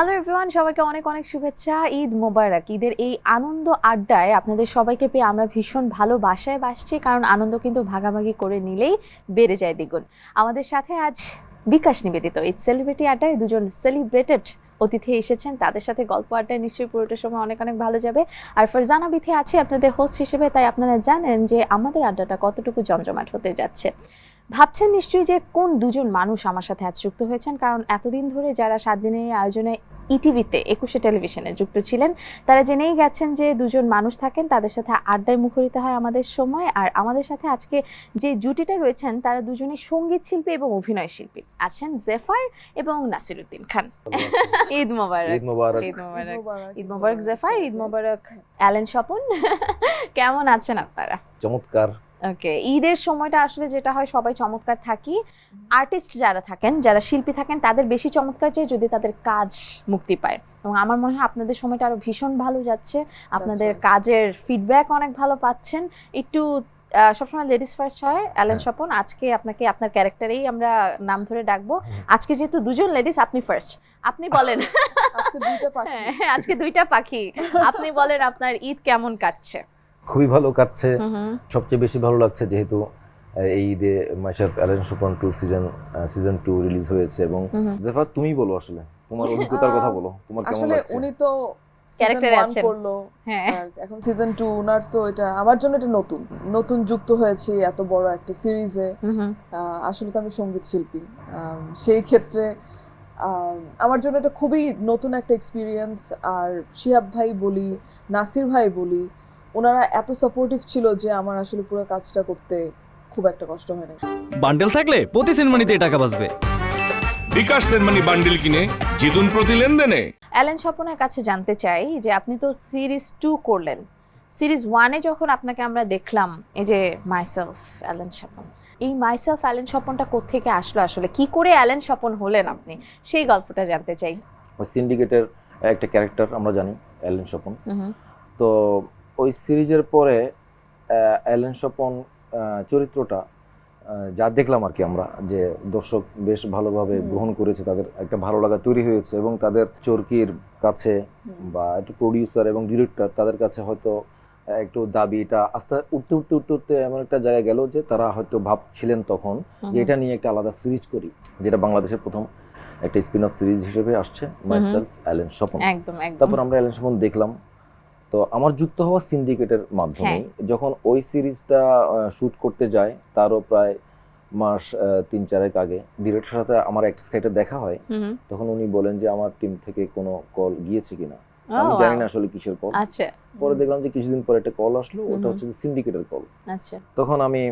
Hello everyone সবাইকে অনেক অনেক শুভেচ্ছা। ঈদ মোবারক। ঈদের এই আনন্দ আড্ডায় আপনাদের সবাইকে পেয়ে আমরা ভীষণ ভালো বাসায় বাসছি, কারণ আনন্দ কিন্তু ভাগাভাগি করে নিলেই বেড়ে যায় দ্বিগুণ। আমাদের সাথে আজ বিকাশ নিবেদিত। ঈদ সেলিব্রিটি আড্ডায় দুজন সেলিব্রেটেড অতিথি এসেছেন। তাদের সাথে গল্প আড্ডায় নিশ্চয়ই পুরোটা সময় অনেক অনেক ভালো যাবে। আর ফারজানা বিথি আছে আপনাদের হোস্ট হিসেবে, তাই আপনারা জানেন যে আমাদের আড্ডাটা কতটুকু জমজমাট হতে যাচ্ছে। ভাবছেন নিশ্চয়ই যে কোন দুজন মানুষ আমার সাথে আজ যুক্ত হয়েছেন? কারণ এতদিন ধরে যারা সাত দিনের এই আয়োজনে ইটিভিতে একুশে টেলিভিশনে যুক্ত ছিলেন তারা জেনেই গেছেন যে দুজন মানুষ থাকেন তাদের সাথে আড্ডায় মুখরিত হয় আমাদের সময়। আর আমাদের সাথে আজকে যে জুটিটা রয়েছেন তারা দুজনেই সংগীত শিল্পী এবং অভিনয় শিল্পী। আছেন জেফার এবং নাসিরুদ্দিন খান। ঈদ মোবারক। ঈদ মোবারক। ঈদ মোবারক। ঈদ মোবারক। জেফার ঈদ মোবারক অ্যালেন স্বপন। কেমন আছেন আপনারা? চমৎকার। ওকে ঈদের সময়টা আসলে যেটা হয় সবাই চমৎকার থাকি। আর্টিস্ট যারা থাকেন যারা শিল্পী থাকেন তাদের বেশি চমৎকার চাই যদি তাদের কাজ মুক্তি পায়। এবং আমার মনে হয় আপনাদের সময়টা আরও ভীষণ ভালো যাচ্ছে। আপনাদের কাজের ফিডব্যাক অনেক ভালো পাচ্ছেন। একটু আহ, সবসময় লেডিস ফার্স্ট হয় অ্যালেন। স্বপন। আজকে আপনাকে আপনার ক্যারেক্টারেই আমরা নাম ধরে ডাকবো। আজকে যেহেতু দুজন লেডিস আপনি ফার্স্ট আপনি বলেন। আজকে দুইটা পাখি। হ্যাঁ, আজকে দুইটা পাখি। আপনি বলেন আপনার ঈদ কেমন কাটছে? খুবই ভালো কাটছে। সবচেয়ে বেশি ভালো লাগছে যেহেতু এই ঈদে myself Allen Swapan two season season two release হয়েছে এবং হুম। তুমি বলো আসলে তোমার অভিজ্ঞতার কথা বলো তোমার কেমন আসলে উনি তো সিজন আছেন। করল হ্যাঁ। এখন সিজন টু উনার তো এটা আমার জন্য এটা নতুন। নতুন যুক্ত হয়েছে এত বড় একটা সিরিজে আসলে তো আমি সংগীত শিল্পী। সেই ক্ষেত্রে আম, আমার জন্য এটা খুবই নতুন একটা এক্সপিরিয়েন্স আর শিহাব ভাই বলি নাসির ভাই বলি ওনারা এত সাপোর্টিভ ছিল যে আমার আসলে পুরো কাজটা করতে খুব একটা কষ্ট হয় না বান্ডেল থাকলে প্রতি সিনেমানিতে টাকা বাঁচবে। বিকাশ সেনমানি বান্ডিল কিনে জিতুন প্রতি লেনদেনে। অ্যালেন স্বপনের কাছে জানতে চাই যে আপনি তো সিরিজ টু করলেন। সিরিজ ওয়ানে যখন আপনাকে আমরা দেখলাম এই যে মাইসেলফ অ্যালেন স্বপন। এই মাইসেলফ অ্যালেন স্বপনটা কোত্থেকে আসলো আসলে? কি করে অ্যালেন স্বপন হলেন আপনি? সেই গল্পটা জানতে চাই। সিন্ডিকেটের একটা ক্যারেক্টার আমরা জানি অ্যালেন স্বপন। হুম। তো ওই সিরিজের পরে অ্যালেন স্বপন চরিত্রটা যা দেখলাম আর কি আমরা যে দর্শক বেশ ভালোভাবে গ্রহণ করেছে তাদের একটা ভালো লাগা তৈরি হয়েছে এবং তাদের চরকির কাছে বা একটু প্রডিউসার এবং ডিরেক্টর তাদের কাছে হয়তো একটু দাবি এটা আস্তে উঠতে উঠতে উঠতে উঠতে এমন একটা জায়গায় গেল যে তারা হয়তো ভাবছিলেন তখন যে এটা নিয়ে একটা আলাদা সিরিজ করি যেটা বাংলাদেশের প্রথম একটা স্পিন অফ সিরিজ হিসেবে আসছে মাইসেলফ অ্যালেন স্বপন। তারপর আমরা অ্যালেন স্বপন দেখলাম তো আমার যুক্ত হওয়া সিন্ডিকেটের মাধ্যমে হ্যাঁ। যখন ওই সিরিজটা শুট করতে যায় তারও প্রায় মাস তিন চারেক আগে ডিরেক্টর সাথে আমার একটা সেটে দেখা হয়। তখন উনি বলেন যে আমার টিম থেকে কোনো কল গিয়েছে কিনা? আমি জানি না আসলে কিসের কল আচ্ছা। পরে দেখলাম যে কিছুদিন পরে একটা কল আসলো ওটা হচ্ছে সিন্ডিকেটের কল আচ্ছা। তখন আমি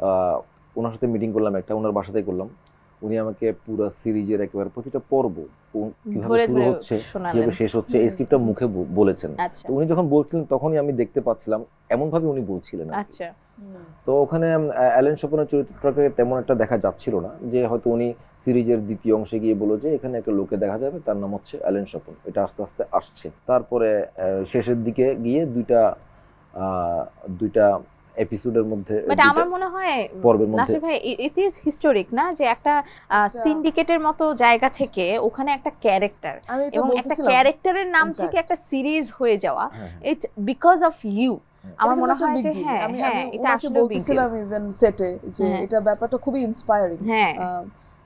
আহ, ওনার সাথে মিটিং করলাম একটা ওনার বাসাতেই করলাম। উনি আমাকে পুরো সিরিজের একেবারে প্রতিটা পর্ব কীভাবে শুরু হচ্ছে কীভাবে শেষ হচ্ছে এই। স্ক্রিপ্টটা মুখে বলেছেন। আচ্ছা। তো উনি যখন বলছিলেন তখনই আমি দেখতে পাচ্ছিলাম এমন ভাবে উনি বলছিলেন আচ্ছা। তো ওখানে অ্যালেন স্বপনের চরিত্রটাকে তেমন একটা দেখা যাচ্ছিল না যে হয়তো উনি সিরিজের দ্বিতীয় অংশে গিয়ে বলল যে এখানে একটা লোকে দেখা যাবে তার নাম হচ্ছে অ্যালেন স্বপন এটা আস্তে আস্তে আসছে। তারপরে শেষের দিকে গিয়ে দুইটা আহ, দুইটা এপিসোডের মধ্যে বাট আমার মনে হয় পর্বের মধ্যে- নাসির ভাই ইট ইজ হিস্টোরিক না? যে একটা সিন্ডিকেটের মতো জায়গা থেকে ওখানে একটা ক্যারেক্টার আমি এবং একটা ক্যারেক্টারের নাম থেকে একটা সিরিজ হয়ে যাওয়া হ্যাঁ, হ্যাঁ। বিকজ অফ ইউ আমার মনে হয় যে হ্যাঁ আমি হ্যাঁ এটা আসলে বলতেছিলাম ইভেন সেটে যে হ্যাঁ। এটা ব্যাপারটা খুবই ইন্সপায়ারিং হ্যাঁ।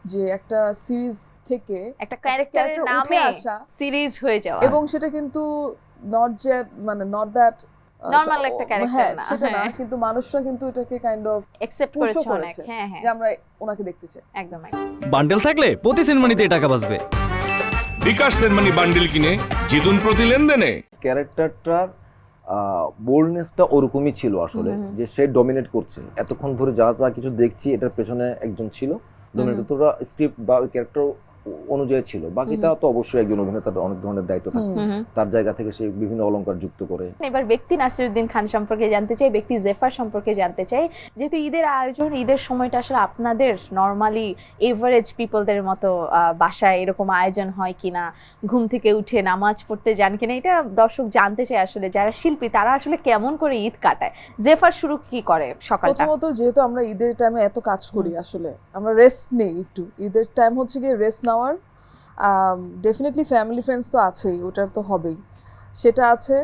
যে একটা সিরিজ থেকে একটা ক্যারেক্টারের character নামে আসা। সিরিজ হয়ে যাওয়া। এবং সেটা কিন্তু নট যে মানে নট দ্যাট Normal একটা হ্যাঁ না, সেটা না হ্যাঁ। কিন্তু মানুষরা কিন্তু এটাকে কাইন্ড অফ ও করেছে অনেক হ্যাঁ হ্যাঁ যে আমরা ওনাকে দেখতে চাই একদম। বান্ডেল থাকলে প্রতি সিনেমানিতে টাকা বাঁচবে বিকাশ সেনমানি বান্ডিল কিনে জিতুন প্রতি লেনদেনে ক্যারেক্টারটার বোল্ডনেসটা ওরকমই ছিল আসলে। যে সে ডমিনেট করছে এতক্ষণ ধরে যা যা কিছু দেখছি এটার পেছনে একজন ছিল ডমিনেট। তোরা স্ক্রিপ্ট বা ওই ক্যারেক্টার অনুযায়ী ছিল। বাকিটা তো অবশ্যই একজন অভিনেতার অনেক ধরনের দায়িত্ব থাকে। তার জায়গা থেকে সে বিভিন্ন অলংকার যুক্ত করে। এবার ব্যক্তি নাসিরুদ্দিন খান সম্পর্কে জানতে চাই ব্যক্তি জেফার সম্পর্কে জানতে চাই। যেহেতু ঈদের আয়োজন ঈদের সময়টা আসলে আপনাদের নর্মালি এভারেজ পিপলদের মতো বাসায় এরকম আয়োজন হয় কিনা? ঘুম থেকে উঠে নামাজ পড়তে যান কিনা? এটা দর্শক জানতে চাই আসলে যারা শিল্পী তারা আসলে কেমন করে ঈদ কাটায়? জেফার শুরু কি করে সকালটা? প্রথমত যেহেতু আমরা ঈদের টাইমে এত কাজ করি আসলে আমরা রেস্ট নেই একটু। ঈদের টাইম হচ্ছে গিয়ে রেস্ট নেওয়ার ডেফিনেটলি ফ্যামিলি ফ্রেন্ডস তো আছেই ওটার তো হবেই। সেটা আছে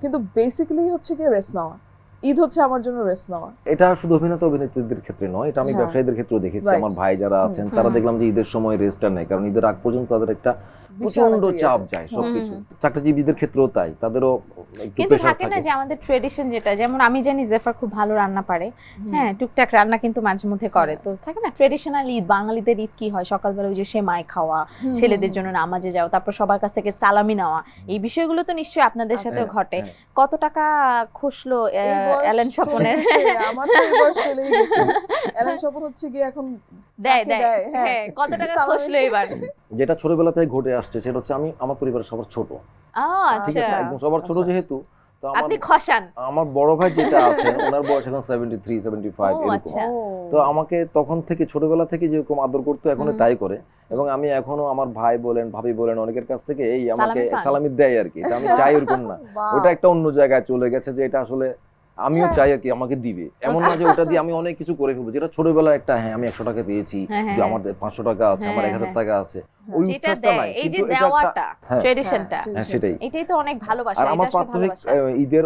কিন্তু বেসিক্যালি হচ্ছে কি রেস্ট নেওয়া। ঈদ হচ্ছে আমার জন্য রেস্ট নেওয়া। এটা শুধু অভিনেতা অভিনেত্রীদের ক্ষেত্রে নয় এটা আমি হ্যাঁ। ব্যবসায়ীদের ক্ষেত্রেও দেখেছি। আমার ভাই যারা আছেন তারা দেখলাম যে ঈদের সময় রেস্টটা নেয় কারণ ঈদের আগ পর্যন্ত তাদের একটা প্রচণ্ড চাপ যায় সবকিছু। চাকরিজীবীদের ক্ষেত্রেও তাই তাদেরও কিন্তু থাকে না যে আমাদের ট্রেডিশন যেটা যেমন আমি জানি জেফার খুব ভালো রান্না পারে। হ্যাঁ টুকটাক রান্না কিন্তু মাঝে মধ্যে করে। তো থাকে না ট্রেডিশনাল ঈদ বাঙালিদের ঈদ কি হয়? সকালবেলা ওই যে সেমাই খাওয়া ছেলেদের জন্য নামাজে যাওয়া তারপর সবার কাছ থেকে সালামি নেওয়া এই বিষয়গুলো তো নিশ্চয়ই আপনাদের। সাথেও ঘটে। হ্যাঁ। কত টাকা খসলো অ্যালেন স্বপনের? আমার তো চলেই গেছে। অ্যালেন স্বপন হচ্ছে কি এখন দেয় দেয়। হ্যাঁ। হ্যাঁ কত টাকা খসলো এবার? যেটা ছোটবেলা থেকে ঘটে আসছে সেটা হচ্ছে আমি আমার পরিবারের সবার ছোট। ঠিক আচ্ছা। আছে একদম সবার ছোট আচ্ছা। যেহেতু তো আপনি খসান। আমার বড় ভাই যেটা আছেন ওনার বয়স এখন সেভেন্টি থ্রি সেভেন্টি ফাইভ ও, এরকম। আচ্ছা। তো আমাকে তখন থেকে ছোটবেলা থেকে যেরকম আদর করতো এখনও তাই করে। এবং আমি এখনও আমার ভাই বলেন ভাবি বলেন অনেকের কাছ থেকে এই আমাকে সালামি দেয় আর কি। আমি চাই ওরকম না। ওটা একটা অন্য জায়গায় চলে গেছে যে এটা আসলে আমিও হ্যাঁ। চাই আর কি আমাকে দিবে। এমন না যে ওটা দিয়ে আমি অনেক কিছু করে ফেলব। যেটা ছোটবেলায় একটা হ্যাঁ আমি একশো টাকা পেয়েছি হ্যাঁ, হ্যাঁ, যে আমার পাঁচশো টাকা আছে আমার এক হাজার। টাকা আছে। ওই উচ্চটা নাই। এই যে দেওয়াটা। ট্রেডিশনটা। সেটাই। এটাই তো অনেক ভালোবাসা আর আমার প্রাথমিক ঈদের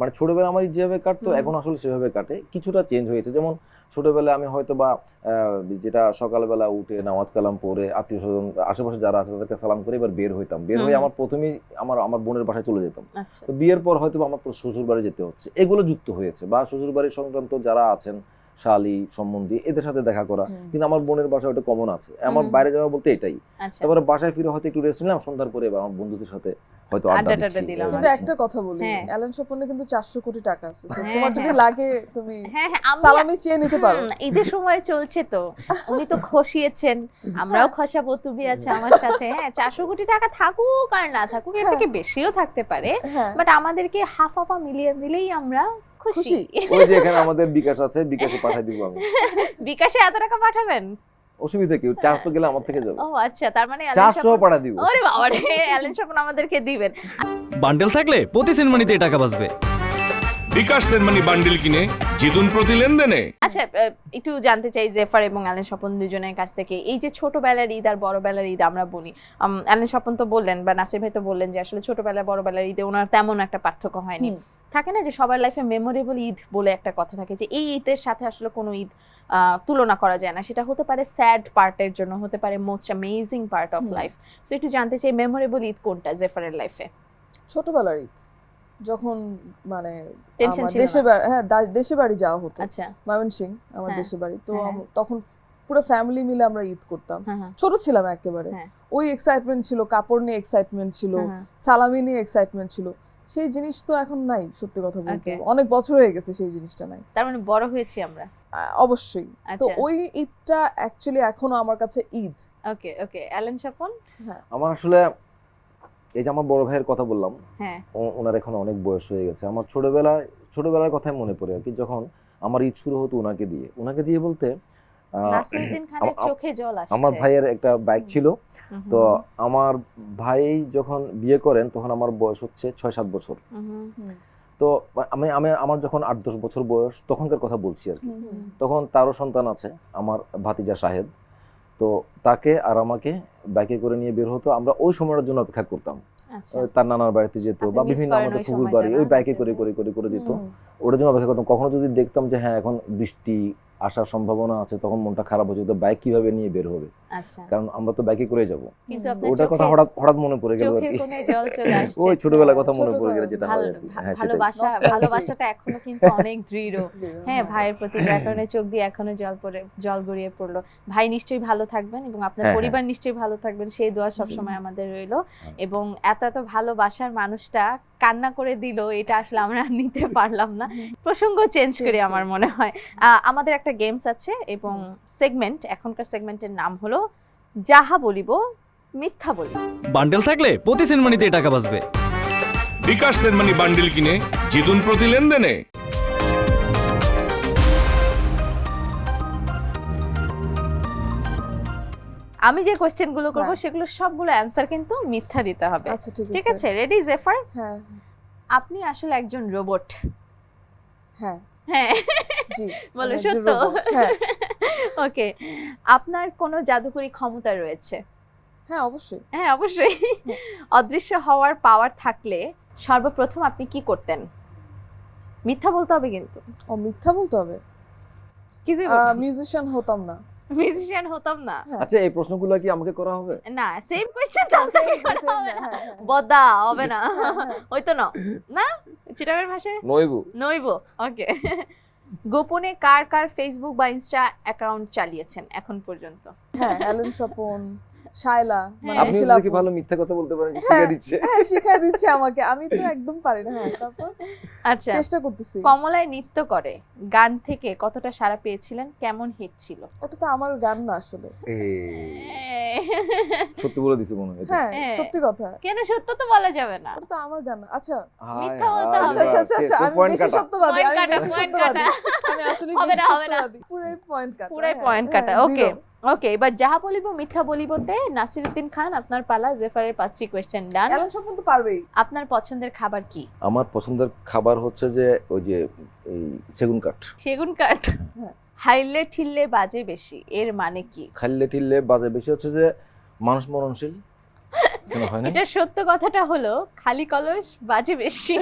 মানে ছোটবেলা আমার যেভাবে কাটতো এখন আসলে সেভাবে কাটে। কিছুটা চেঞ্জ হয়েছে। যেমন ছোটবেলায় আমি হয়তো বা আহ, যেটা সকালবেলা উঠে নামাজ কালাম পড়ে আত্মীয় স্বজন আশেপাশে যারা আছে তাদেরকে সালাম করে এবার বের হইতাম। বের হয়ে আমার প্রথমেই আমার আমার বোনের বাসায় চলে যেতাম। আচ্ছা। তো বিয়ের পর হয়তো বা আমার শ্বশুর বাড়ি যেতে হচ্ছে। এগুলো যুক্ত হয়েছে। বা শ্বশুর বাড়ির সংক্রান্ত যারা আছেন শালি সম্বন্ধী এদের সাথে দেখা করা। কিন্তু আমার বোনের বাসায় ওটা কমন আছে। আমার বাইরে যাওয়া বলতে এটাই। আচ্ছা। তারপরে বাসায় ফিরে হয়তো একটু রেস্ট নিলাম সন্ধ্যার পরে এবার আমার বন্ধুদের সাথে হয়তো আড্ডা দিলাম কিন্তু আচ্ছা। একটা কথা বলি হ্যাঁ। অ্যালেন স্বপনে কিন্তু চারশো কোটি টাকা আছে হ্যাঁ, তোমার যদি হ্যাঁ। লাগে তুমি সালামি চেয়ে নিতে পারো। ঈদের সময় চলছে তো। উনি তো খসিয়েছেন। আমরাও খসাবো তুমি আছে আমার সাথে। হ্যাঁ চারশো কোটি টাকা থাকুক আর না থাকুক এর থেকে বেশিও থাকতে পারে। বাট আমাদেরকে হাফ হাফা মিলিয়ে দিলেই আমরা খুশি। ওই যে এখানে আমাদের বিকাশ আছে বিকাশে পাঠিয়ে দিব আমি। বিকাশে এত টাকা পাঠাবেন? অসুবিধা কি? চার্জ তো গেলে আমার থেকে যাবে। ও আচ্ছা তার মানে চারশো স্বপন- পাঠা দিব। ওরে বাবা রে অ্যালেন স্বপন আমাদেরকে দিবেন। বান্ডেল থাকলে প্রতি সেনমানিতে টাকা বাঁচবে। বিকাশ সেনমানি বান্ডিল কিনে জিতুন প্রতি লেনদেনে। আচ্ছা একটু জানতে চাই জেফার এবং অ্যালেন স্বপন দুজনের কাছ থেকে। এই যে ছোটবেলার ঈদ আর বড়বেলার ঈদ আমরা বলি অ্যালেন স্বপন তো বললেন বা নাসির ভাই তো বললেন যে আসলে ছোটবেলা বড়বেলার ঈদে ওনার তেমন একটা পার্থক্য হয়নি। থাকে না যে সবার লাইফে মেমোরেবল ঈদ বলে একটা কথা থাকে যে এই ঈদের সাথে আসলে কোনো ঈদ তুলনা করা যায় না। সেটা হতে পারে স্যাড পার্টের জন্য হতে পারে most amazing part of life so একটু জানতে চাই মেমোরেবল ঈদ কোনটা জেফারের লাইফে ছোটবেলার ঈদ। যখন মানে দেশে হ্যাঁ দেশে বাড়ি যাওয়া হতো। আচ্ছা। ময়মনসিং আমার হ্যাঁ, দেশে বাড়ি। তো হ্যাঁ। তখন পুরো ফ্যামিলি মিলে আমরা ঈদ করতাম। হ্যাঁ হ্যাঁ। ছোট ছিলাম একেবারে। হ্যাঁ। ওই এক্সাইটমেন্ট ছিল কাপড় নিয়ে এক্সাইটমেন্ট ছিল হ্যাঁ, হ্যাঁ। সালামি নিয়ে এক্সাইটমেন্ট ছিল। সেই জিনিস তো এখন নাই সত্যি কথা বলতে। অনেক বছর হয়ে গেছে সেই জিনিসটা নাই। তার মানে বড় হয়েছি আমরা। অবশ্যই। তো আচ্ছা। ওই ঈদটা অ্যাকচুয়ালি এখনও আমার কাছে ঈদ। ওকে ওকে অ্যালেন স্বপন আমার আসলে এই যে আমার বড় ভাইয়ের কথা বললাম হ্যাঁ। ও- ওনার এখন অনেক বয়স হয়ে গেছে। আমার ছোটবেলায় ছোটবেলার কথাই মনে পড়ে আর কি যখন আমার ঈদ শুরু হতো ওনাকে দিয়ে। ওনাকে দিয়ে বলতে আহ, খানের আম- আম- চোখে জল আসছে। আমার ভাইয়ের একটা বাইক ছিল। তো আমার ভাই যখন বিয়ে করেন তখন আমার বয়স হচ্ছে ছয় সাত বছর তো আমি আমি আমার যখন আট দশ বছর বয়স তখনকার কথা বলছি আর কি। তখন তারও সন্তান আছে আমার ভাতিজা সাহেব। তো তাকে আর আমাকে বাইকে করে নিয়ে বের হতো। আমরা ওই সময়টার জন্য অপেক্ষা করতাম। আচ্ছা। তার নানার বাড়িতে যেত বা বিভিন্ন আমাদের ফুকুর বাড়ি ওই বাইকে। করে করে করে করে যেত। ওটার জন্য অপেক্ষা করতাম। কখনো যদি দেখতাম যে হ্যাঁ এখন বৃষ্টি আসার সম্ভাবনা আছে তখন মনটা খারাপ হয়ে যেত বাইক কীভাবে নিয়ে বের হবে? আচ্ছা। কারণ আমরা তো বাইকে করে যাব। ওটার কথা হঠাৎ হঠাৎ মনে পড়ে গেল ওই ছোটবেলার কথা মনে পড়ে গেলে যেটা হয় ভালো- আর কি ভা- হ্যাঁ ভালোবাসা ভালোবাসাটা এখনও কিন্তু অনেক দৃঢ়। হ্যাঁ ভাইয়ের প্রতি যার কারণে চোখ দিয়ে এখনও জল পড়ে জল গড়িয়ে পড়ল। ভাই নিশ্চয়ই ভালো থাকবেন এবং আপনার হ্যাঁ, পরিবার নিশ্চয়ই ভালো থাকবেন। সেই দোয়া সবসময় আমাদের রইল। এবং এত এত ভালোবাসার মানুষটা কান্না করে দিল এটা আসলে আমরা আর নিতে পারলাম না। প্রসঙ্গ চেঞ্জ করে আমার মনে হয়। আমাদের একটা গেমস আছে এবং সেগমেন্ট এখনকার সেগমেন্টের নাম হলো যাহা বলিব মিথ্যা বলিব। বান্ডেল থাকলে প্রতি সেনমানিতে টাকা বাঁচবে। বিকাশ সেনমানি বান্ডেল কিনে জিতুন প্রতি লেনদেনে। আমি যে কোশ্চেনগুলো করব হ্যাঁ। সেগুলো সবগুলো অ্যানসার কিন্তু মিথ্যা দিতে হবে। আচ্ছা ঠিক আছে। রেডি জেফার হ্যাঁ। আপনি আসলে একজন রোবট হ্যাঁ। হ্যাঁ। জি বলো সত্য? হ্যাঁ। ওকে আপনার কোনো জাদুকরি ক্ষমতা রয়েছে? হ্যাঁ অবশ্যই। হ্যাঁ অবশ্যই। অদৃশ্য হওয়ার পাওয়ার থাকলে সর্বপ্রথম আপনি কি করতেন? মিথ্যা বলতে হবে কিন্তু। ও মিথ্যা বলতে হবে? কিছুই মিউজিশিয়ান হতাম না। মিউজিশিয়ান হতাম না। আচ্ছা এই প্রশ্নগুলো কি আমাকে করা হবে? না সেম কোশ্চেন Same করা হবে না। হ্যাঁ, হ্যাঁ। বদা হবে না। হ্যাঁ, হ্যাঁ। ওই তো না। না? চিটাগের ভাষায়? নইবু। নইবো ওকে। গোপনে কার কার ফেসবুক বা ইনস্টা অ্যাকাউন্ট চালিয়েছেন এখন পর্যন্ত? হ্যাঁ অ্যালেন স্বপন। শায়লা মানে হ্যাঁ। আপনি মিথিলা কি ভালো মিথ্যা কথা বলতে পারেন হ্যাঁ। শিখে দিচ্ছে। হ্যাঁ শিখাই দিচ্ছে আমাকে। আমি তো একদম পারি না হ্যাঁ তারপর আচ্ছা চেষ্টা করতেছি। কমলায় নৃত্য করে গান থেকে কতটা সাড়া পেয়েছিলেন? কেমন হিট ছিল? ওটা তো আমার গান না আসলে। সত্যি বলে দিছে মনে হয় হ্যাঁ হ্যাঁ। সত্যি কথা। কেন সত্য তো বলা যাবে না। ওটা তো আমার গান আচ্ছা মিথ্যা বলতে হবে। আচ্ছা আচ্ছা আচ্ছা আমি বেশি সত্যবাদী আমি বেশি সত্যবাদী। আমি আসলে হবে না, হবে না। পুরাই পয়েন্ট কাটা পুরাই হ্যাঁ, পয়েন্ট কাটা হ্যাঁ, ওকে। ওকে এবার যাহা বলিব মিথ্যা বলিবতে নাসিরউদ্দিন খান আপনার পালা জেফারের পাঁচটি কোয়েশ্চেন ডান অ্যালেন সম্পূর্ণ তো পারবেই। আপনার পছন্দের খাবার কি? আমার পছন্দের খাবার হচ্ছে যে ওই যে এই সেগুন কাঠ। সেগুন কাঠ? হ্যাঁ। হাইলে ঠিললে বাজে বেশি এর মানে কি? খাইলে ঠিললে বাজে বেশি হচ্ছে যে মানুষ মরণশীল। হয় এটা সত্য কথাটা হলো খালি কলস বাজে বেশি।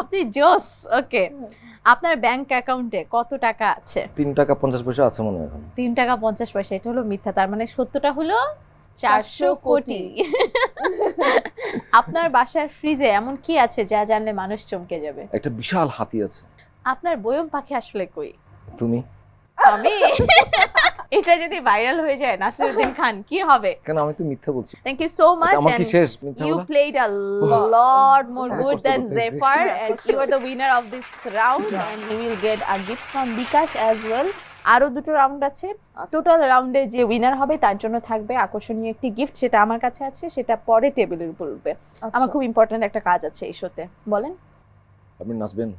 আপনি জোস ওকে। আপনার ব্যাংক অ্যাকাউন্টে কত টাকা আছে? তিন টাকা পঞ্চাশ পয়সা আছে মনে হয় এখন। তিন টাকা পঞ্চাশ পয়সা এটা হলো মিথ্যা। তার মানে সত্যটা হলো চারশো 400 কোটি। আপনার বাসার ফ্রিজে এমন কি আছে যা জানলে মানুষ চমকে যাবে? একটা বিশাল হাতি আছে। আপনার বয়ম পাখি আসলে কই? তুমি? আমি? এটা যদি ভাইরাল হয়ে যায় নাসিরুদ্দিন খান কি হবে? কেন আমি তো মিথ্যা বলছি। থ্যাংক ইউ সো মাচ আচ্ছা, আমার কি শেষ হ্যাঁ, good কষ্ট than করতেছি। Zephyr, হ্যাঁ, and for you are the winner of this round, and you will get a gift from Bikash as well. আরও দুটো রাউন্ড আছে। আচ্ছা। টোটাল রাউন্ডে যে উইনার হবে তার জন্য থাকবে আকর্ষণীয় একটি গিফট সেটা আমার কাছে আছে সেটা পরে টেবিলের উপর উঠবে। আচ্ছা। আমার খুব ইম্পর্ট্যান্ট একটা কাজ আছে এই শোতে বলেন। আপনি নাচবেন।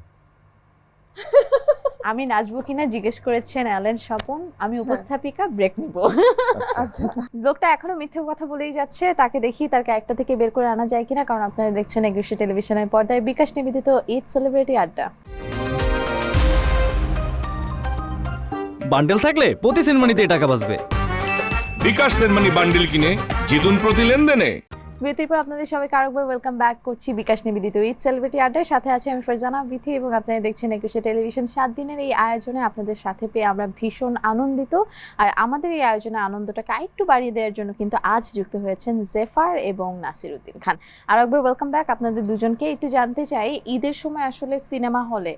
আমি নাচবো কিনা জিজ্ঞেস করেছেন অ্যালেন স্বপন আমি উপস্থাপিকা ব্রেক নিব। আচ্ছা। লোকটা এখনও মিথ্যে কথা বলেই যাচ্ছে তাকে দেখি তার ক্যারেক্টার থেকে বের করে আনা যায় কিনা কারণ আপনারা দেখছেন একুশে টেলিভিশনের পর্দায় বিকাশ নিবেদিত ঈদ সেলিব্রিটি আড্ডা। বান্ডেল থাকলে প্রতি সিনেমানিতে টাকা বাঁচবে। বিকাশ সেনমানি বান্ডিল কিনে জিতুন প্রতি লেনদেনে। বিরতির পর আপনাদের সবাইকে আরেকবার ওয়েলকাম ব্যাক করছি বিকাশ নিবেদিত ঈদ সেলিব্রিটি আড্ডার সাথে আছে আমি ফারজানা বিথি এবং আপনারা দেখছেন একুশে টেলিভিশন সাত দিনের এই আয়োজনে আপনাদের সাথে পেয়ে আমরা ভীষণ আনন্দিত। আর আমাদের এই আয়োজনে আনন্দটাকে আরেকটু বাড়িয়ে দেওয়ার জন্য কিন্তু আজ যুক্ত হয়েছেন জেফার এবং নাসিরুদ্দিন খান। আর একবার ওয়েলকাম ব্যাক আপনাদের দুজনকে। একটু জানতে চাই, ঈদের সময় আসলে সিনেমা হলে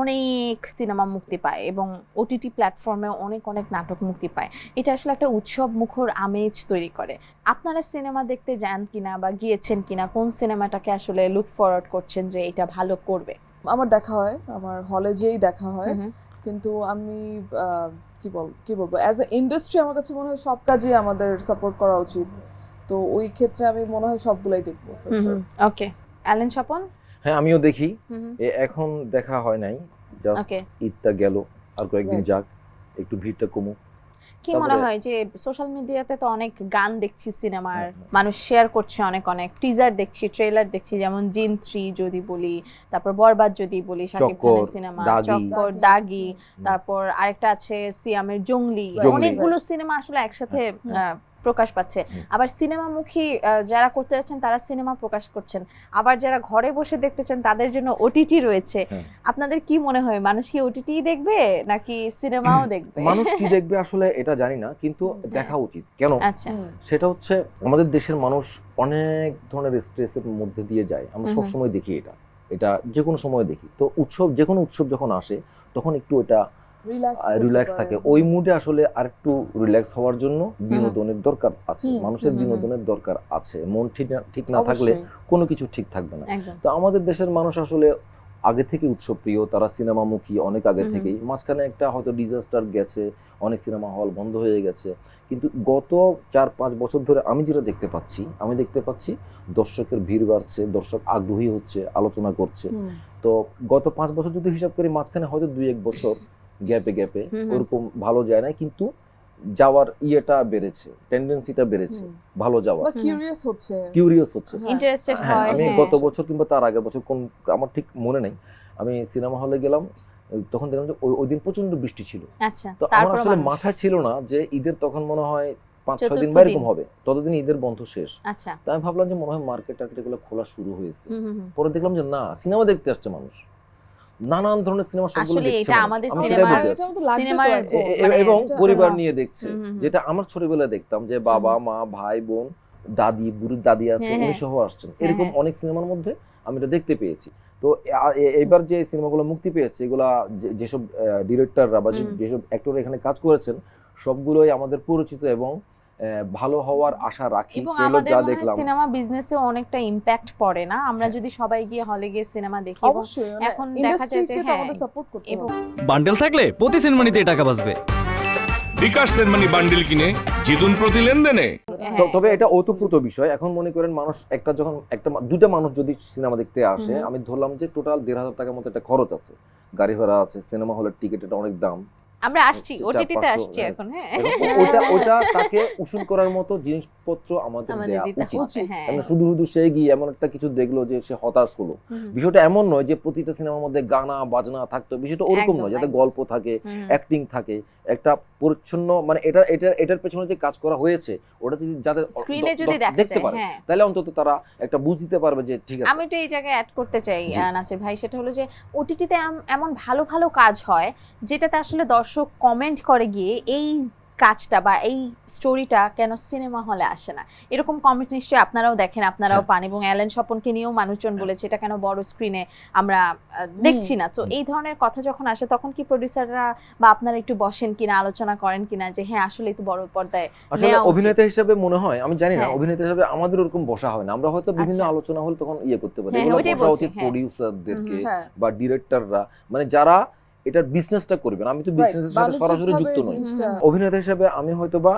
অনেক সিনেমা মুক্তি পায় এবং ওটিটি প্ল্যাটফর্মে অনেক অনেক নাটক মুক্তি পায়। এটা আসলে একটা উৎসব মুখর আমেজ তৈরি করে। আপনারা সিনেমা দেখতে যান কিনা বা গিয়েছেন কিনা কোন সিনেমাটাকে আসলে লুক ফরওয়ার্ড করছেন যে এটা ভালো করবে? আমার দেখা হয় আমার হলে যেই দেখা হয়। কিন্তু আমি আহ, কি বল কি বলব অ্যাজ এ ইন্ডাস্ট্রি আমার কাছে মনে হয় সব কাজে আমাদের সাপোর্ট করা উচিত। তো ওই ক্ষেত্রে আমি মনে হয় সবগুলাই দেখব. ওকে অ্যালেন স্বপন? হ্যাঁ আমিও দেখি। এখন দেখা হয় নাই জাস্ট ওকে ঈদটা গেল আর কয়েকদিন যাক একটু ভিড়টা কমুক। কি মনে হয় যে সোশ্যাল মিডিয়াতে তো অনেক গান দেখছি সিনেমার হুম, হুম। মানুষ শেয়ার করছে অনেক অনেক টিজার দেখছি ট্রেলার দেখছি যেমন জিন থ্রি যদি বলি তারপর বরবাদ যদি বলি শাকিব খানের সিনেমা চক্কর দাগি। তারপর আরেকটা আছে সিয়ামের জঙ্গলি। অনেকগুলো সিনেমা আসলে একসাথে আহ, প্রকাশ পাচ্ছে। আবার সিনেমামুখী যারা করতে যাচ্ছেন তারা সিনেমা প্রকাশ করছেন। আবার যারা ঘরে বসে দেখতে চান তাদের জন্য ওটিটি রয়েছে। হ্যাঁ। আপনাদের কি মনে হয়? মানুষ কি ওটিটি দেখবে নাকি সিনেমাও দেখবে? মানুষ কি দেখবে আসলে এটা জানি না কিন্তু দেখা উচিত। কেন? আচ্ছা। সেটা হচ্ছে আমাদের দেশের মানুষ অনেক ধরনের স্ট্রেসের মধ্যে দিয়ে যায়। আমরা। সবসময় দেখি এটা। এটা যে কোনো সময় দেখি। তো উৎসব যে কোনো উৎসব যখন আসে তখন একটু এটা রিল্যাক্স থাকে। ওই মুডে আসলে আরেকটু রিল্যাক্স হওয়ার জন্য বিনোদনের দরকার আছে। মানুষের বিনোদনের দরকার আছে। মন ঠিক না ঠিক না থাকলে কোনো কিছু ঠিক থাকবে না। তো আমাদের দেশের মানুষ আসলে আগে থেকে উৎসব প্রিয় তারা সিনেমামুখী অনেক আগে। থেকেই। মাঝখানে একটা হয়তো ডিজাস্টার গেছে অনেক সিনেমা হল বন্ধ হয়ে গেছে। কিন্তু গত চার পাঁচ বছর ধরে আমি যেটা দেখতে পাচ্ছি আমি দেখতে পাচ্ছি দর্শকের ভিড় বাড়ছে দর্শক আগ্রহী হচ্ছে আলোচনা করছে। তো গত পাঁচ বছর যদি হিসাব করি মাঝখানে হয়তো দুই এক বছর গ্যাপে গ্যাপে। ওরকম ভালো যায় না কিন্তু যাওয়ার ইয়েটা বেড়েছে টেন্ডেন্সিটা বেড়েছে ভালো যাওয়া কিউরিয়াস হচ্ছে। কিউরিয়াস হচ্ছে। ইন্টারেস্টেড হ্যাঁ হয় আমি হ্যাঁ। গত বছর কিংবা তার আগের বছর কোন আমার ঠিক মনে নেই। আমি সিনেমা হলে গেলাম তখন দেখলাম যে ওই দিন প্রচণ্ড বৃষ্টি ছিল। আচ্ছা তো আমার তারপর আসলে মাথা ছিল না যে ঈদের তখন মনে হয় পাঁচ ছয় দিন বা এরকম হবে। ততদিন ঈদের বন্ধ শেষ। আচ্ছা। তাই আমি ভাবলাম যে মনে হয় মার্কেট টার্কেট এগুলো খোলা শুরু হয়েছে। পরে দেখলাম যে না সিনেমা দেখতে আসছে মানুষ। নানান ধরনের সিনেমা সবগুলো আসলে দেখছে এটা আমাদের সিনেমার- মানে এবং পরিবার নিয়ে দেখছে। যেটা আমার ছোটবেলায় দেখতাম যে বাবা মা ভাই বোন দাদি বুড়ির দাদি আছে হ্যাঁ, উনি হ্যাঁ। সহ আসছেন এরকম হ্যাঁ। অনেক সিনেমার মধ্যে আমি এটা দেখতে পেয়েছি তো এবার যে সিনেমাগুলো মুক্তি পেয়েছে এগুলা যে- যেসব ডিরেক্টররা বা। যেসব অ্যাক্টর এখানে কাজ করেছেন সবগুলোই আমাদের পরিচিত এবং ভালো হওয়ার আশা রাখি। এবং আমাদের যা দেখলাম। সিনেমা বিজনেসে অনেকটা ইম্প্যাক্ট পড়ে না? আমরা যদি সবাই গিয়ে হলে গিয়ে সিনেমা দেখি এবং এখন দেখা যায় যে ইন্ডাস্ট্রিকে তো হ্যাঁ, আমাদের সাপোর্ট করতে এবং বান্ডেল থাকলে প্রতি সিনেমা নিতে টাকা বাঁচবে। বিকাশ সেনমানি বান্ডিল কিনে জিতুন প্রতি লেনদেনে। হ্যাঁ, তবে এটা ওতপ্রোত বিষয়। এখন মনে করেন মানুষ একটা যখন একটা দুইটা মানুষ যদি সিনেমা দেখতে আসে আমি ধরলাম যে টোটাল দেড় হাজার টাকার মতো একটা খরচ আছে। গাড়ি ভাড়া আছে সিনেমা হলের টিকিট এটা অনেক দাম। আমরা আসছি ওটিটিতে আসছি হ্যাঁ। এখন হ্যাঁ। ওটা ওটা তাকে উসুল করার মতো জিনিসপত্র আমাদের দেয়া উচিত। হবে হ্যাঁ। কারণ শুধু শুধু সে গিয়ে এমন একটা কিছু দেখল যে সে হতাশ হলো। বিষয়টা এমন নয় যে প্রতিটা সিনেমার মধ্যে গানা বাজনা থাকতো বিষয়টা ওরকম নয় যাতে গল্প থাকে অ্যাক্টিং থাকে একটা পরিচ্ছন্ন মানে এটা এটা এটার পেছনে যে কাজ করা হয়েছে ওটা যদি যাদের স্ক্রিনে যদি দেখতে পারে হ্যাঁ। তাহলে অন্তত তারা একটা বুঝতে পারবে যে ঠিক আছে। আমি একটু এই জায়গায় অ্যাড করতে চাই নাসির ভাই সেটা হলো যে ওটিটিতে এমন ভালো ভালো কাজ হয় যেটাতে আসলে দর্শক কমেন্ট করে গিয়ে এই কাজটা বা এই স্টোরিটা কেন সিনেমা হলে আসে না? এরকম কমেন্ট নিশ্চয়ই আপনারাও দেখেন আপনারাও হ্যাঁ। পান এবং অ্যালেন স্বপনকে নিয়েও মানুষজন বলেছে এটা কেন বড় স্ক্রিনে আমরা দেখছি না? তো এই ধরনের কথা যখন আসে তখন কি প্রডিউসাররা বা আপনারা একটু বসেন কিনা আলোচনা করেন কিনা যে হ্যাঁ আসলে একটু বড় পর্দায় আসলে অভিনেতা হিসেবে মনে হয় আমি জানি না হ্যাঁ। অভিনেতা হিসেবে আমাদের ওরকম বসা হয় না। আমরা হয়তো বিভিন্ন আচ্ছা। আলোচনা হলে তখন ইয়ে করতে পারি। হ্যাঁ, বসা উচিত হ্যাঁ। প্রডিউসারদেরকে হ্যাঁ। বা ডিরেক্টররা মানে যারা এটার বিজনেসটা করবেন। আমি তো বিজনেসের সাথে সরাসরি যুক্ত নই। অভিনেতা হিসেবে আমি হয়তো বা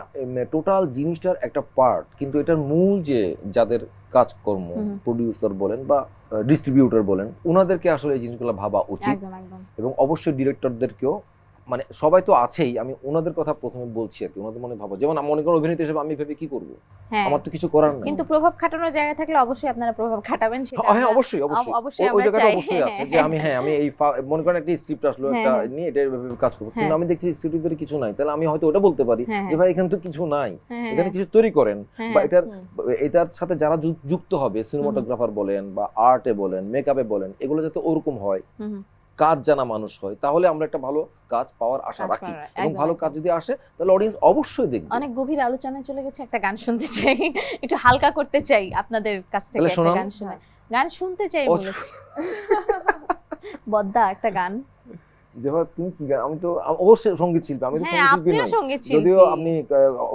টোটাল জিনিসটার একটা পার্ট কিন্তু এটার মূল যে যাদের কাজকর্ম। প্রডিউসার বলেন বা ডিস্ট্রিবিউটর বলেন ওনাদেরকে আসলে এই জিনিসগুলো ভাবা উচিত। এবং অবশ্যই ডিরেক্টরদেরকেও মানে সবাই তো আছেই আমি ওনাদের কথা প্রথমে বলছি আর কি ওনাদের মনে ভাবো। যেমন আমি মনে করো অভিনেতা হিসেবে আমি ভেবে কি করব? হ্যাঁ। আমার তো কিছু করার নেই। কিন্তু প্রভাব খাটানোর জায়গা থাকলে অবশ্যই আপনারা প্রভাব খাটাবেন সেটা হ্যাঁ অবশ্যই অবশ্যই। অবশ্যই ওই- জায়গাটা অবশ্যই আছে হ্যাঁ, যে আমি হ্যাঁ আমি এই মনে করেন একটা স্ক্রিপ্ট আসলো হ্যাঁ, একটা হ্যাঁ। নিয়ে এটা এভাবে কাজ করব। কিন্তু হ্যাঁ। আমি দেখছি স্ক্রিপ্টের ভিতরে কিছু নাই। তাহলে আমি হয়তো ওটা বলতে পারি হ্যাঁ, যে ভাই এখানে তো কিছু নাই। হ্যাঁ, এখানে কিছু তৈরি করেন। হ্যাঁ, বা এটার এটার সাথে যারা যুক্ত হবে সিনেমাটোগ্রাফার বলেন বা আর্টে বলেন মেকআপে বলেন এগুলো যাতে ওরকম হয়। কাজ জানা মানুষ হয় তাহলে আমরা একটা ভালো কাজ পাওয়ার আশা রাখি এবং ভালো কাজ যদি আসে তাহলে অডিয়েন্স অবশ্যই দেখবে। অনেক গভীর আলোচনায় চলে গেছে একটা গান শুনতে চাই একটু হালকা করতে চাই আপনাদের কাছ থেকে একটা গান শোনা। গান শুনতে চাই বদ্দা একটা গান। যেভাবে তুমি কি গান- আমি তো অবশ্যই সংগীত শিল্পী আমি তো হ্যাঁ সংগীত শিল্পী যদিও আপনি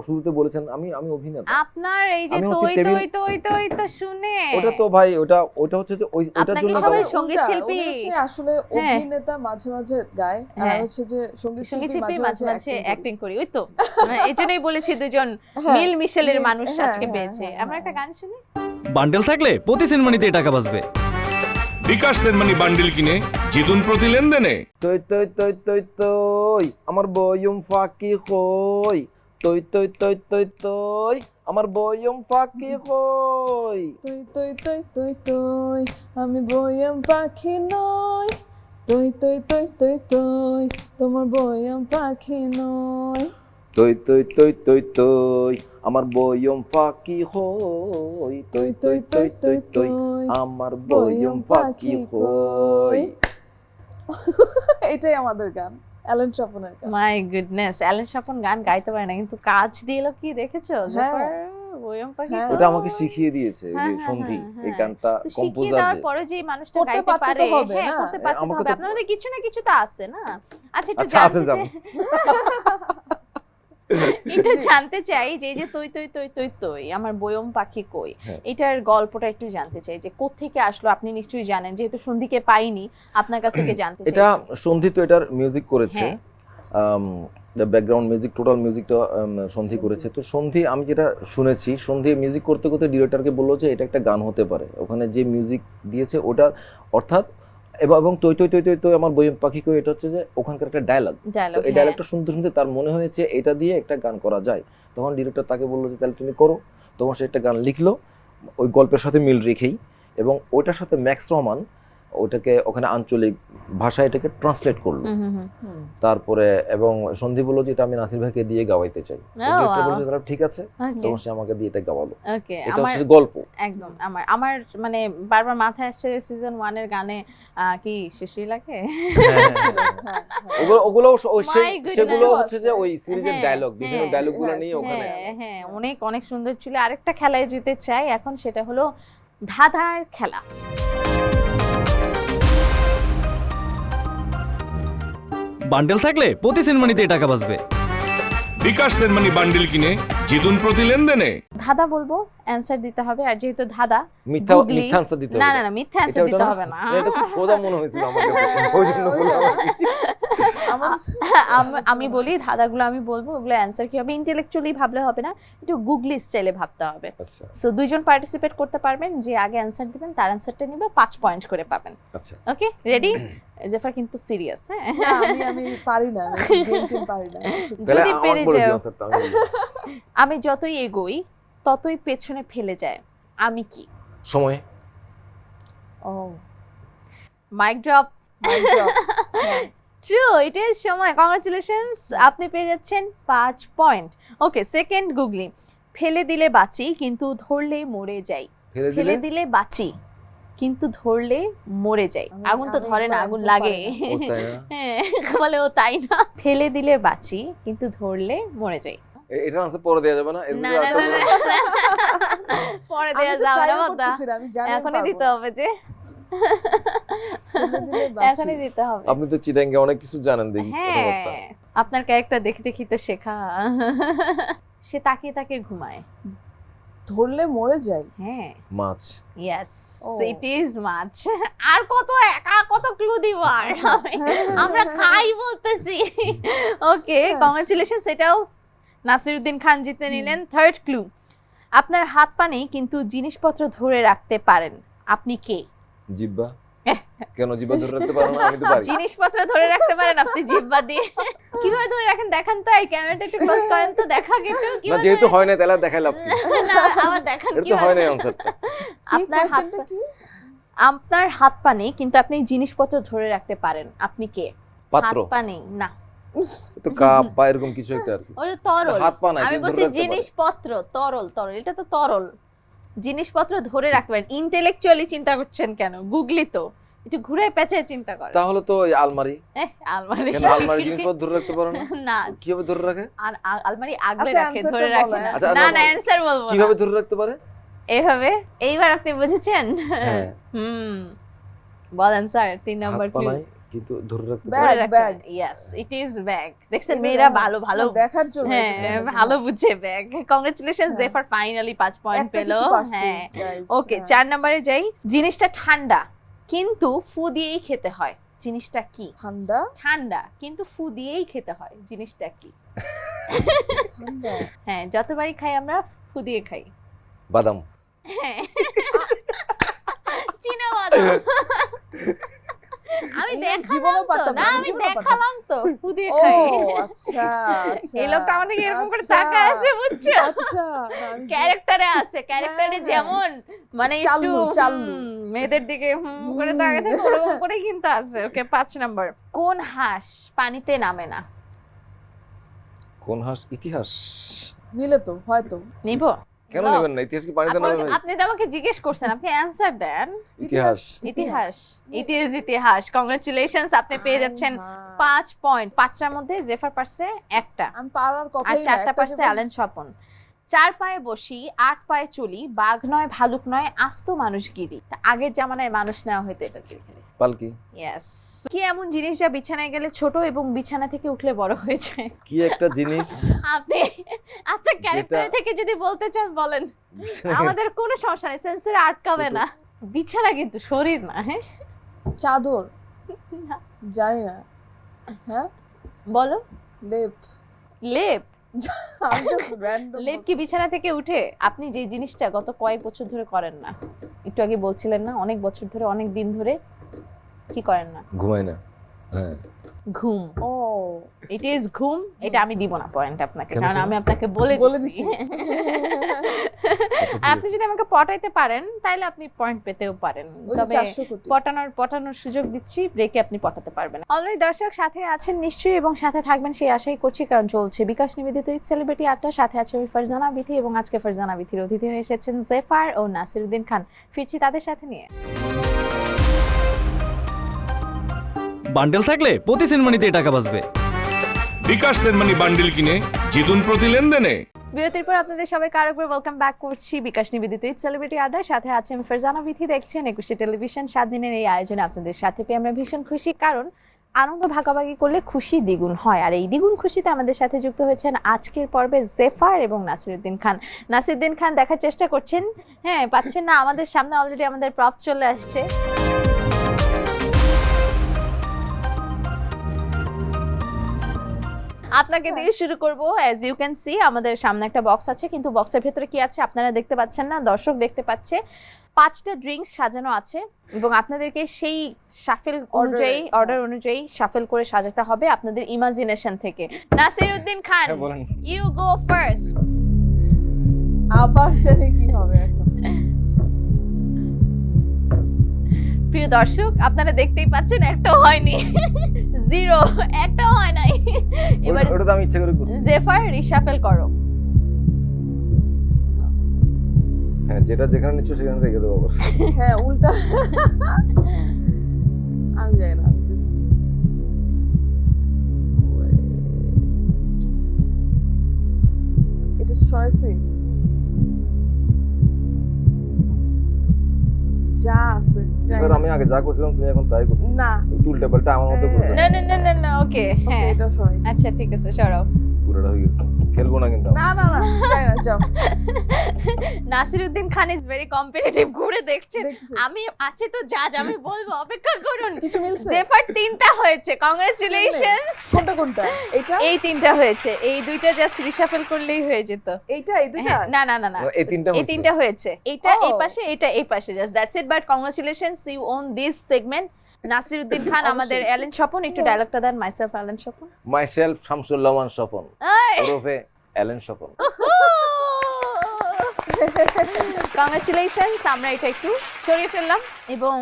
শুরুতে বলেছেন আমি আমি অভিনেতা আপনার এই যে তৈ টেবিল- তৈ তৈ তৈ তো শুনে ওটা তো ভাই ওটা ওটা হচ্ছে যে ওই ওটার জন্য সবাই সংগীত শিল্পী। আসলে হ্যাঁ। অভিনেতা মাঝে মাঝে গায় আর হ্যাঁ। হচ্ছে যে সংগীত শিল্পী মাঝে মাঝে করি। অ্যাক্টিং করি ওই তো এই জন্যই বলেছি দুজন মিল মিশেলের মানুষ আজকে পেয়েছে আমরা একটা। গান শুনি বান্ডেল থাকলে প্রতি সিনেমা নিতে টাকা বাঁচবে বিকাশ সেনমানি বান্ডিল কিনে জিতুন প্রতি লেনদেনে তৈ তৈ তৈ তৈ তৈ আমার বয়ম ফাঁকি হই তৈ তৈ তৈ তৈ তৈ আমার বয়ম ফাঁকি হই তুই তুই তুই তুই তুই আমি বইয়াম পাখি নই তুই তুই তুই তুই তুই তোমার বইয়াম পাখি নই তৈ তৈ তৈ তৈ তৈ আমার বয়ম ফাঁকি হই তুই তুই তুই তুই তুই আমার বয়ম ফাঁকি হই। এটাই আমাদের গান অ্যালেন চপনের গান। মাই গুডনেস অ্যালেন স্বপন গান গাইতে পারে না কিন্তু কাজ দিল কি দেখেছ? হ্যাঁ। জোফার, পাখি হ্যাঁ। ওটা আমাকে শিখিয়ে দিয়েছে হ্যাঁ, যে সন্ধি এই। গানটা কম্পোজার যে। পরে যে মানুষটা করতে গাইতে পারে হবে, হ্যাঁ না? করতে পারতে হবে। মধ্যে কিছু না কিছু তো আছে না? আচ্ছা একটু আচ্ছা, আছে জানতে একটু জানতে চাই যে যে তুই তুই তুই তুই তুই আমার বয়ম পাখি কই? হ্যাঁ। এটার গল্পটা একটু জানতে চাই যে কোত্থেকে আসলো? আপনি নিশ্চয়ই জানেন যেহেতু সন্ধিকে পাইনি আপনার কাছ থেকে জানতে চাই। এটা সন্ধি তো এটার মিউজিক করেছে। ব্যাকগ্রাউন্ড মিউজিক টোটাল মিউজিকটা সন্ধি করেছে। তো সন্ধি আমি যেটা শুনেছি সন্ধি মিউজিক করতে করতে ডিরেক্টরকে বলল যে এটা একটা গান হতে পারে। ওখানে যে মিউজিক দিয়েছে ওটা অর্থাৎ এবং তৈ তৈ তৈ তৈ তৈ আমার বই পাখি কই এটা হচ্ছে যে ওখানকার একটা ডায়লগ তো এই ডায়লগটা শুনতে শুনতে তার মনে হয়েছে এটা দিয়ে একটা গান করা যায়। তখন ডিরেক্টর তাকে বলল যে তাহলে তুমি করো। তখন সে একটা গান লিখলো ওই গল্পের সাথে মিল রেখেই। এবং ওইটার সাথে ম্যাক্স রহমান ওটাকে ওখানে আঞ্চলিক ভাষায় এটাকে ট্রান্সলেট করল। তারপরে এবং সন্ধি বলল যে এটা আমি নাসির ভাইকে দিয়ে গাওয়াইতে চাই। তারা ঠিক আছে তখন সে আমাকে দিয়ে এটা গাওয়ালো। এটা হচ্ছে গল্প। একদম আমার আমার মানে বারবার মাথায় আসছে সিজন ওয়ানের গানে কি শিশুই লাগে? হ্যাঁ, হ্যাঁ, হ্যাঁ। ওগুলো ওগুলো. সেগুলো হচ্ছে যে ওই সিরিজের হ্যাঁ, ডায়লগ বিভিন্ন হ্যাঁ, ডায়লগগুলো হ্যাঁ, নিয়ে ওখানে। হ্যাঁ হ্যাঁ অনেক অনেক সুন্দর ছিল। আরেকটা খেলায় যেতে চাই এখন সেটা হলো ধাঁধার খেলা। বান্ডেল থাকলে প্রতি সেনমানিতে টাকা বাঁচবে। বিকাশ সেনমানি বান্ডিল কিনে জিতুন প্রতি লেনদেনে। ধাঁধা বলব অ্যান্সার দিতে হবে আর যেহেতু ধাঁধা মিথ্যা গুগলি- মিথ্যা আনসার দিতে না হবে। না না মিথ্যা এটা অ্যান্সার ওটা দিতে না? হবে না। না, এটা খুব সোজা মনে হয়েছিল আমার ওই জন্য বললাম আর কি। আম- আমি বলি ধাঁধাগুলো আমি বলব ওগুলো অ্যান্সার কি হবে? ইন্টেলেকচুয়ালি ভাবলে হবে না একটু গুগলি স্টাইলে ভাবতে হবে। আচ্ছা। সো দুইজন পার্টিসিপেট করতে পারবেন যে আগে অ্যান্সার দিবেন তার অ্যান্সারটা নিবে পাঁচ পয়েন্ট করে পাবেন। আচ্ছা। ওকে রেডি জেফার কিন্তু সিরিয়াস হ্যাঁ আমি আমি পারি না আমি গেম পারি না যদি পেরে যাও। আমি যতই এগোই ততই পেছনে ফেলে যায়। আমি কি? সময়। ও। Mic drop. হ্যাঁ। ট্রু ইট ইজ সময়। কংগ্রাচুলেশনস আপনি পেয়ে যাচ্ছেন পাঁচ পয়েন্ট ওকে সেকেন্ড গুগলি ফেলে দিলে বাঁচি কিন্তু ধরলে মরে যাই। ফেলে দিলে বাঁচি। কিন্তু ধরলে মরে যায়। আগুন তো ধরে না আগুন লাগে? হ্যাঁ বলে ও তাই না। ফেলে দিলে বাঁচি কিন্তু ধরলে মরে যাই। এ- এটার আনসার পরে দেওয়া যাবে না? না। পরে তো যাবে না এখনই দিতে হবে যে। এখনই দিতে হবে। আপনি তো চিটাঙ্গে অনেক কিছু জানেন দেখি। হ্যাঁ আপনার ক্যারেক্টার দেখে দেখি তো শেখা। সে তাকিয়ে তাকিয়ে ঘুমায়। ধরলে মরে যাই। হ্যাঁ। মাছ। ইয়েস। ইট ইজ মাছ। আর কত একা কত ক্লু দিব আর আমরা খাই বলতেছি। ওকে কংগ্রেচুলেশন কংগ্রাচুলেশন সেটাও নাসিরউদ্দিন খান জিতে নিলেন। থার্ড ক্লু আপনার হাত পা নেই কিন্তু জিনিসপত্র ধরে রাখতে পারেন। আপনি কে? জিব্বা। কেন জিব্বা ধরে রাখতে পারো না? আমি তো পারি। জিনিসপত্র ধরে রাখতে পারেন আপনি জিহ্বা দিয়ে। কীভাবে ধরে রাখেন? দেখান তো এই ক্যামেরাটা একটু ক্লোজ করেন তো দেখা কিন্তু না যেহেতু হয় না তাহলে দেখাই লাভ কি? না আবার দেখান এটা তো হয় না আনসারটা আপনার হাত কি? আপনার হাত পা নেই কিন্তু আপনি জিনিসপত্র ধরে রাখতে পারেন। আপনি কে? পাত্র। হাত পা নেই না। তো কাপ বা এরকম কিছু একটা আর কি। ওই তরল। হাত পা নাই আমি বলছি জিনিসপত্র তরল তরল। এটা তো তরল। জিনিসপত্র ধরে রাখবেন। ইন্টেলেকচুয়ালি চিন্তা করছেন কেন? গুগলি তো। একটু ঘুরে পেঁচায় চিন্তা করেন তাহলে তো ওই আলমারি। আলমারি। কেন আলমারি জিনিসপত্র ধরে রাখতে পারো না? না। কীভাবে ধরে রাখে? আর আলমারি আগলে আচ্ছা, রাখে ধরে রাখে না। না। অ্যানসার বলব কীভাবে ধরে রাখতে পারে? এভাবে। এইবার আপনি বুঝেছেন? হ্যাঁ। হুম। বলেন স্যার তিন নম্বর ক্লু কিন্তু ধরে রাখতে ধরে ইয়েস ইট ইজ ব্যাগ দেখছেন মেয়েরা ভালো ভালো দেখার জন্য হ্যাঁ। ভালো বুঝে ব্যাগ কংগ্রেচুলেশন। জেফার ফাইনালি পাঁচ পয়েন্ট একটা পেল। হ্যাঁ। ওকে হ্যাঁ। চার নম্বরে যাই। জিনিসটা ঠান্ডা। কিন্তু ফু দিয়েই খেতে হয়। জিনিসটা কি? ঠান্ডা? ঠান্ডা। কিন্তু ফু দিয়েই খেতে হয়। জিনিসটা কি? ঠান্ডা। হ্যাঁ যতবারই খাই আমরা ফু দিয়ে খাই। বাদাম। হ্যাঁ। চীনা বাদাম। আমি দেখালাম জীবনেও পারতাম না, আমি দেখালাম তো। ফু দিয়ে ও খাই। আচ্ছা আচ্ছা এই লোকটা আমাদের এরকম করে আচ্ছা, তাকায় আছে বুঝছ? আচ্ছা ক্যারেক্টারে আছে ক্যারেক্টারে হ্যাঁ। যেমন মানে একটু। মেয়েদের দিকে হুম করে থাকে ওরকম করে কিন্তু আছে। ওকে পাঁচ নাম্বার। কোন হাঁস পানিতে নামে না? কোন হাস ইতিহাস? মিলে তো হয়তো। নিব? কেন নেবেন না? ইতিহাস কি পানিতে আপনি- ভাই? আপনি তো আমাকে জিজ্ঞেস করছেন আপনি অ্যানসার দেন। ইতিহাস। ইতিহাস। ইট ইজ ইতিহাস। কংগ্রাচুলেশনস আপনি পেয়ে যাচ্ছেন। পাঁচ পয়েন্ট পাঁচটার মধ্যে জেফার পারছে একটা। আমি পারার আর কথাই না, চারটা পারছে অ্যালেন স্বপন। চার পায়ে বসি আট পায়ে চলি বাঘ নয় ভালুক নয় আস্ত মানুষ গিরি। আগের জামানায় মানুষ নেওয়া হইতো এটা পালকি? ইয়েস কি এমন জিনিস যা বিছানায় গেলে ছোট এবং বিছানা থেকে উঠলে বড় হয়ে যায়? কি একটা জিনিস? আপনি আপনার ক্যারেক্টার থেকে যদি বলতে চান বলেন। আমাদের কোনো সমস্যা নেই সেন্সরে আটকাবে না। বিছানা কিন্তু শরীর না হ্যাঁ? চাদর? না। জানি না। হ্যাঁ? বলো। লেপ। লেপ? লেপ কি বিছানা থেকে উঠে আপনি যে জিনিসটা গত কয়েক বছর ধরে করেন না একটু আগে বলছিলেন না অনেক বছর ধরে অনেক দিন ধরে কি করেন না? ঘুমাই না হ্যাঁ। ঘুম। ও। ইট ইজ ঘুম এটা আমি দিব না পয়েন্ট আপনাকে কারণ আমি আপনাকে বলে বলে দিছি। আর আপনি যদি আমাকে পটাইতে পারেন তাহলে আপনি পয়েন্ট পেতেও পারেন। তবে পটানোর পটানোর সুযোগ দিচ্ছি ব্রেকে আপনি পটাতে পারবেন। অলরেডি দর্শক সাথে আছেন নিশ্চয়ই এবং সাথে থাকবেন সেই আশাই করছি কারণ চলছে বিকাশ নিবেদিত ঈদ সেলিব্রিটি আড্ডা। সাথে আছে আমি ফারজানা বিথি এবং আজকে ফারজানা বিথির অতিথি হয়ে এসেছেন জেফার ও নাসিরুদ্দিন খান। ফিরছি তাদের সাথে নিয়ে। বান্ডেল থাকলে প্রতি সিনেমানিতে টাকা বাঁচবে। বিকাশ সেনমানি বান্ডিল কিনে জিতুন প্রতি লেনদেনে। বিরতির পর আপনাদের সবাইকে আরেকবার ওয়েলকাম ব্যাক করছি বিকাশ নিবেদিত সেলিব্রিটি আড্ডা সাথে আছে আমি ফারজানা বিথি দেখছেন একুশে টেলিভিশন সাত দিনের এই আয়োজনে আপনাদের সাথে পেয়ে আমরা ভীষণ খুশি। কারণ আনন্দ ভাগাভাগি করলে খুশি দ্বিগুণ হয়। আর এই দ্বিগুণ খুশিতে আমাদের সাথে যুক্ত হয়েছেন আজকের পর্বে জেফার এবং নাসিরুদ্দিন খান। নাসিরুদ্দিন খান দেখার চেষ্টা করছেন। হ্যাঁ পাচ্ছেন না আমাদের সামনে অলরেডি আমাদের প্রপস চলে আসছে। আপনাকে দিয়ে শুরু করব। অ্যাজ ইউ ক্যান সি আমাদের সামনে একটা বক্স আছে। কিন্তু বক্সের ভেতরে কি আছে আপনারা দেখতে পাচ্ছেন না? দর্শক দেখতে পাচ্ছে। পাঁচটা ড্রিঙ্কস সাজানো আছে এবং আপনাদেরকে সেই শাফেল অনুযায়ী অর্ডার অনুযায়ী শাফেল করে সাজাতে হবে আপনাদের ইমাজিনেশন থেকে। নাসিরউদ্দিন খান হ্যাঁ ইউ গো ফার্স্ট আবার জানি কি হবে প্রিয় দর্শক আপনারা দেখতেই পাচ্ছেন একটা হয়নি। জিরো একটাও হয় নাই। এবার ওটা- তো আমি ইচ্ছে করে করছি। জেফার রিশাফেল করো। হ্যাঁ যেটা যেখানে নিচ্ছ সেখানে রেখে দেবো হ্যাঁ উল্টা। আমি জানি না আমি জাস্ট এটা সরাইছি যা আছে এবার আমি আগে যা করছিলাম তুমি এখন তাই করছ। না। উল্টা পাল্টা আমার মতো না না না না না ওকে হ্যাঁ। এটা সরাই আচ্ছা ঠিক আছে সরাও। পুরোটা হয়ে গেছে। খেলব না কিন্তু না না না জানি না যাও। Nasiruddin Khan is very competitive ঘুরে দেখছেন আমি আছে তো জাজ আমি বলব অপেক্ষা করুন। কিছু মিলছে? জেফার তিনটা হয়েছে কংগ্রেচুলেশনস কোনটা কোনটা? এটা এই তিনটা হয়েছে এই দুইটা জাস্ট রিশাফেল করলেই হয়ে যেত। এইটা এই দুইটা? হ্যাঁ, না না না না। এই তিনটা এই তিনটা হয়েছে। এটা. এই পাশে এটা এই পাশে just that's it but congratulations you won this segment Nasiruddin Khan আমাদের অ্যালেন স্বপন একটু. ডায়লগটা then myself Allen Swapan. Myself Shamsullahman Swapan! ওরফে অ্যালেন স্বপন। কংগ্রেচুলেশনস আমরা এটা একটু ছড়িয়ে ফেললাম। এবং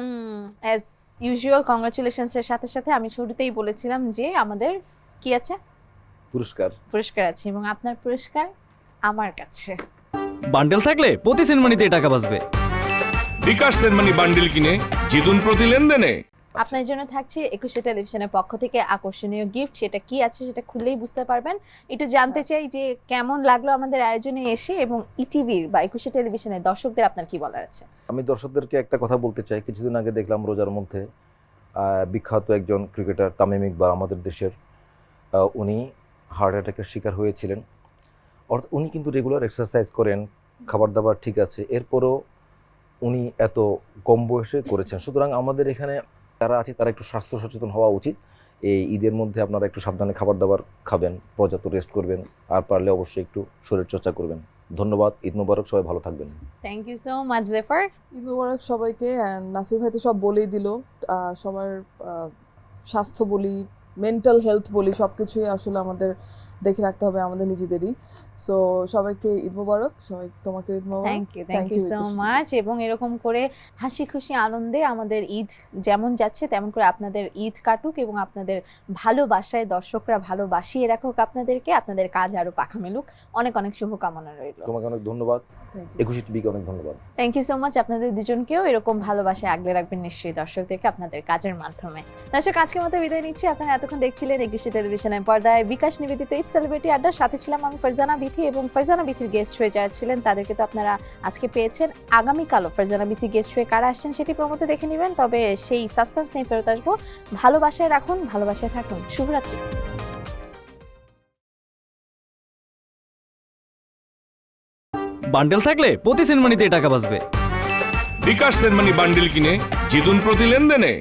অ্যাজ ইউজুয়াল কংগ্রেচুলেশনস এর সাথে সাথে আমি শুরুতেই বলেছিলাম যে আমাদের কি আছে? পুরস্কার। পুরস্কার আছে এবং আপনার পুরস্কার আমার কাছে। বান্ডেল থাকলে প্রতি সিনেমানিতে টাকা বাঁচবে। বিকাশ সেনমানি বান্ডিল কিনে জিতুন প্রতি লেনদেনে। আপনার জন্য থাকছে একুশে টেলিভিশনের পক্ষ থেকে আকর্ষণীয় গিফট সেটা কি আছে সেটা খুললেই বুঝতে পারবেন। একটু জানতে চাই যে কেমন লাগল আমাদের আয়োজনে এসে এবং ইটিভির বা একুশে টেলিভিশনের দর্শকদের আপনার কি বলার আছে? আমি দর্শকদেরকে একটা কথা বলতে চাই। কিছুদিন আগে দেখলাম রোজার মধ্যে বিখ্যাত একজন ক্রিকেটার তামিম ইকবাল আমাদের দেশের উনি হার্ট অ্যাটাকের শিকার হয়েছিলেন। অর্থাৎ উনি কিন্তু রেগুলার এক্সারসাইজ করেন খাবার দাবার ঠিক আছে। এরপরও উনি এত কম বয়সে করেছেন। সুতরাং আমাদের এখানে যারা আছে তারা একটু স্বাস্থ্য সচেতন হওয়া উচিত। এই ঈদের মধ্যে আপনারা একটু সাবধানে খাবার দাবার খাবেন পর্যাপ্ত রেস্ট করবেন আর পারলে অবশ্যই একটু শরীর চর্চা করবেন। ধন্যবাদ ঈদ মুবারক সবাই ভালো থাকবেন। Thank you so much Jefar Eid Mubarak সবাইকে নাসির ভাই তো সব বলেই দিল সবার স্বাস্থ্য বলি মেন্টাল হেলথ বলি সব কিছুই আসলে আমাদের দেখে রাখতে হবে আমাদের নিজেদেরই। সো সবাইকে ঈদ মোবারক। সবাই তোমাকে Eid Mubarak. Thank you thank you so much এবং এরকম করে হাসি খুশি আনন্দে আমাদের ঈদ যেমন যাচ্ছে তেমন করে আপনাদের ঈদ কাটুক এবং আপনাদের ভালোবাসায় দর্শকরা ভালোবাসিয়ে রাখুক আপনাদেরকে। আপনাদের কাজ আরও পাখা মেলুক। অনেক অনেক শুভকামনা রইল। তোমাকে অনেক ধন্যবাদ। একুশে টিভিকে অনেক ধন্যবাদ। থ্যাংক ইউ সো মাচ আপনাদের দুজনকেও এরকম ভালোবাসায় আগলে রাখবেন নিশ্চয়ই দর্শকদেরকে আপনাদের কাজের মাধ্যমে। দর্শক আজকের মতো বিদায় নিচ্ছি। আপনারা এতক্ষণ দেখছিলেন একুশে টেলিভিশনের পর্দায় বিকাশ নিবেদিত ঈদ সেলিব্রিটি আড্ডার। সাথে ছিলাম আমি ফারজানা। বিথি এবং ফারজানা বিথির গেস্ট হয়ে যারা ছিলেন তাদেরকে তো আপনারা আজকে পেয়েছেন। আগামীকালও ফারজানা বিথি গেস্ট হয়ে কারা আসছেন সেটি প্রমোতে দেখে নেবেন তবে সেই সাসপেন্স নিয়ে ফেরত আসব। ভালোবাসায় রাখুন ভালোবাসায় থাকুন। শুভরাত্রি। বান্ডেল থাকলে প্রতি সিনেমানিতে টাকা বাঁচবে। বিকাশ সেনমানি বান্ডিল কিনে জিতুন প্রতি লেনদেনে।